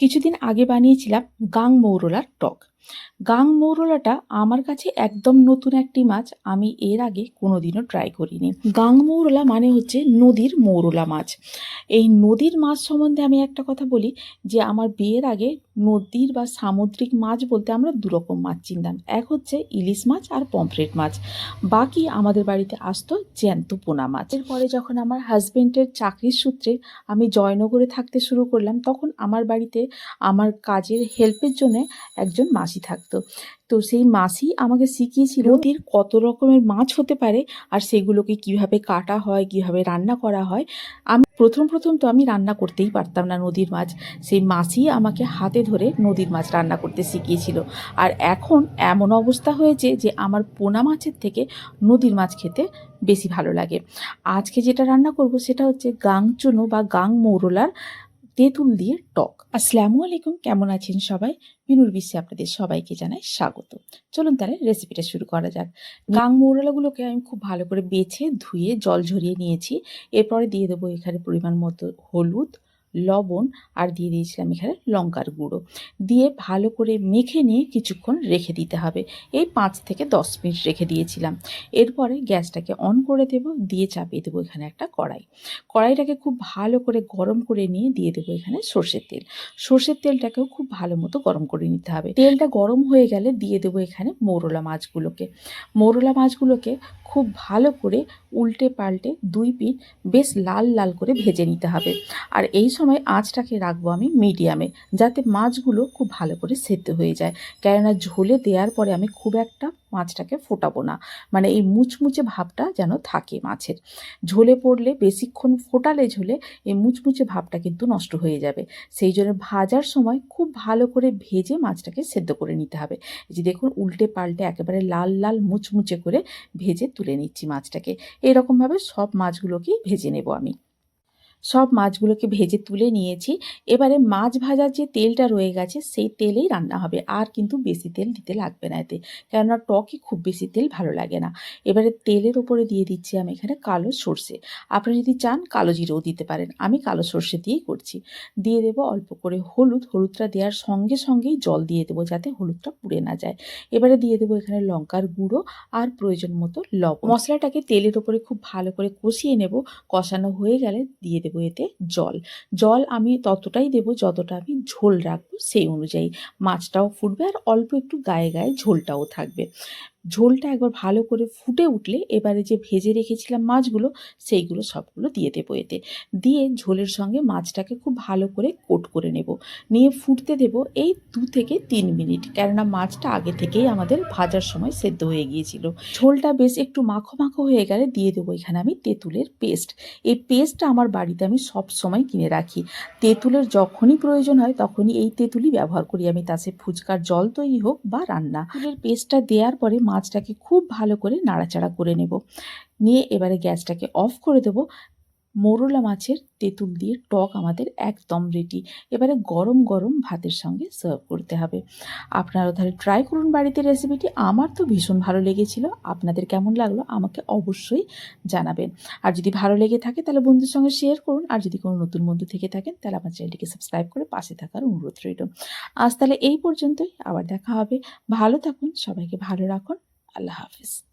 কিছুদিন আগে বানিয়েছিলাম গাং মৌরলার টক। গাং মৌরলাটা আমার কাছে একদম নতুন একটি মাছ, আমি এর আগে কোনোদিনও ট্রাই করিনি। গাং মৌরলা মানে হচ্ছে নদীর মৌরলা মাছ। এই নদীর মাছ সম্বন্ধে আমি একটা কথা বলি, যে আমার বিয়ের আগে নদীর বা সামুদ্রিক মাছ বলতে আমরা দুরকম মাছ চিনতাম। এক হচ্ছে ইলিশ মাছ আর পমফ্রেট মাছ। বাকি আমাদের বাড়িতে আসতো জ্যান্ত পোনা মাছ। এরপরে যখন আমার হাজবেন্ডের চাকরির সূত্রে আমি জয়নগরে থাকতে শুরু করলাম, তখন আমার বাড়িতে আমার কাজের হেল্পের জন্য একজন মাসি থাকতো। তো সেই মাসি আমাকে শিখিয়েছিল নদীর কত রকমের মাছ হতে পারে আর সেগুলোকে কীভাবে কাটা হয় কীভাবে রান্না করা হয়। আমি প্রথম প্রথম তো আমি রান্না করতেই পারতাম না নদীর মাছ। সেই মাসি আমাকে হাতে ধরে নদীর মাছ রান্না করতে শিখিয়েছিল। আর এখন এমন অবস্থা হয়েছে যে আমার পোনা মাছের থেকে নদীর মাছ খেতে বেশি ভালো লাগে। আজকে যেটা রান্না করব সেটা হচ্ছে গাং চুনো বা গাং মৌরলার তেঁতুল দিয়ে টক। আসসালামু আলাইকুম, কেমন আছেন সবাই? বিনুর বিশ্বে আপনাদের সবাইকে জানাই স্বাগত। চলুন তাহলে রেসিপিটা শুরু করা যাক। গাং মৌরলাগুলোকে আমি খুব ভালো করে বেছে, ধুয়ে, জল ঝরিয়ে নিয়েছি। এরপরে দিয়ে দেবো এখানে পরিমাণ মতো হলুদ লবণ আর দিয়ে দিয়েছিলাম এখানে লঙ্কার গুঁড়ো। দিয়ে ভালো করে মেখে নিয়ে কিছুক্ষণ রেখে দিতে হবে। এই পাঁচ থেকে দশ মিনিট রেখে দিয়েছিলাম। এরপরে গ্যাসটাকে অন করে দেব, দিয়ে চাপিয়ে দেবো এখানে একটা কড়াই। কড়াইটাকে খুব ভালো করে গরম করে নিয়ে দিয়ে দেবো এখানে সর্ষের তেল। সর্ষের তেলটাকেও খুব ভালো মতো গরম করে নিতে হবে। তেলটা গরম হয়ে গেলে দিয়ে দেবো এখানে মৌরলা মাছগুলোকে। মৌরলা মাছগুলোকে খুব ভালো করে উল্টে পাল্টে দুই পিঠ বেশ লাল লাল করে ভেজে নিতে হবে। আর এই সময় আঁচটাকে রাখব আমি মিডিয়ামে যাতে মাছগুলো খুব ভালো করে সেদ্ধ হয়ে যায়। কেননা ঝোলে দেওয়ার পরে আমি খুব একটা মাছটাকে ফোটাবো না। মানে এই মুচমুচে ভাবটা যেন থাকে মাছের। ঝোলে পড়লে, বেশিক্ষণ ফোটালে ঝোলে এই মুচমুচে ভাবটা কিন্তু নষ্ট হয়ে যাবে। সেই জন্য ভাজার সময় খুব ভালো করে ভেজে মাছটাকে সেদ্ধ করে নিতে হবে। এই যে দেখুন, উল্টে পাল্টে একেবারে লাল লাল মুচমুচে করে ভেজে তুলে নিচ্ছি মাছটাকে। এরকমভাবে সব মাছগুলোকেই ভেজে নেব আমি। সব মাছগুলোকে ভেজে তুলে নিয়েছি। এবারে মাছ ভাজার যে তেলটা রয়ে গেছে, সেই তেলেই রান্না হবে। আর কিন্তু বেশি তেল দিতে লাগবে না এতে, কেননা টকে খুব বেশি তেল ভালো লাগে না। এবারে তেলের ওপরে দিয়ে দিচ্ছি আমি এখানে কালো সর্ষে। আপনি যদি চান কালো জিরেও দিতে পারেন, আমি কালো সর্ষে দিয়েই করছি। দিয়ে দেবো অল্প করে হলুদ। হলুদটা দেওয়ার সঙ্গে সঙ্গেই জল দিয়ে দেবো যাতে হলুদটা পুড়ে না যায়। এবারে দিয়ে দেবো এখানে লঙ্কার গুঁড়ো আর প্রয়োজন মতো লবণ। মশলাটাকে তেলের ওপরে খুব ভালো করে কষিয়ে নেব। কষানো হয়ে গেলে দিয়ে দেবো এতে জল। জল আমি ততটাই দেব যতটা আমি ঝোল রাখব সেই অনুযায়ী। মাছটাও ফুটবে আর অল্প একটু গায়ে গায়ে ঝোলটাও থাকবে। ঝোলটা একবার ভালো করে ফুটে উঠলে এবারে যে ভেজে রেখেছিলাম মাছগুলো, সেইগুলো সবগুলো দিয়ে দেবো এতে। দিয়ে ঝোলের সঙ্গে মাছটাকে খুব ভালো করে কোট করে নেব। নিয়ে ফুটতে দেব এই দু থেকে তিন মিনিট, কেননা মাছটা আগে থেকেই আমাদের ভাজার সময় সেদ্ধ হয়ে গিয়েছিল। ঝোলটা বেশ একটু মাখো মাখো হয়ে গেলে দিয়ে দেবো এখানে আমি তেঁতুলের পেস্ট। এই পেস্টটা আমার বাড়িতে আমি সব সময় কিনে রাখি। তেঁতুলের যখনই প্রয়োজন হয় তখনই এই তেঁতুলই ব্যবহার করি আমি তাতে ফুচকার জল তৈরি হোক বা রান্না। তেঁতুলের পেস্টটা দেওয়ার পরে মাছটাকে খুব ভালো করে নাড়াচাড়া করে নেব। নিয়ে এবারে গ্যাসটাকে অফ করে দেবো। মোরলা মাছের তেঁতুল দিয়ে টক আমাদের একদম রেডি এবারে গরম গরম ভাতের সঙ্গে সার্ভ করতে হবে। আপনারা তাহলে ট্রাই করুন বাড়িতে রেসিপিটি আমার তো ভীষণ ভালো লেগেছিল। আপনাদের কেমন লাগল আমাকে অবশ্যই জানাবেন। আর যদি ভালো লেগে থাকে তাহলে বন্ধুর সঙ্গে শেয়ার করুন। আর যদি কোনো নতুন বন্ধু থেকে থাকেন তাহলে আমার চ্যানেলটিকে সাবস্ক্রাইব করে পাশে থাকার অনুরোধ রইল। আজ তাহলে এই পর্যন্তই। আবার দেখা হবে। ভালো থাকুন, সবাইকে ভালো রাখুন। আল্লাহ হাফিজ।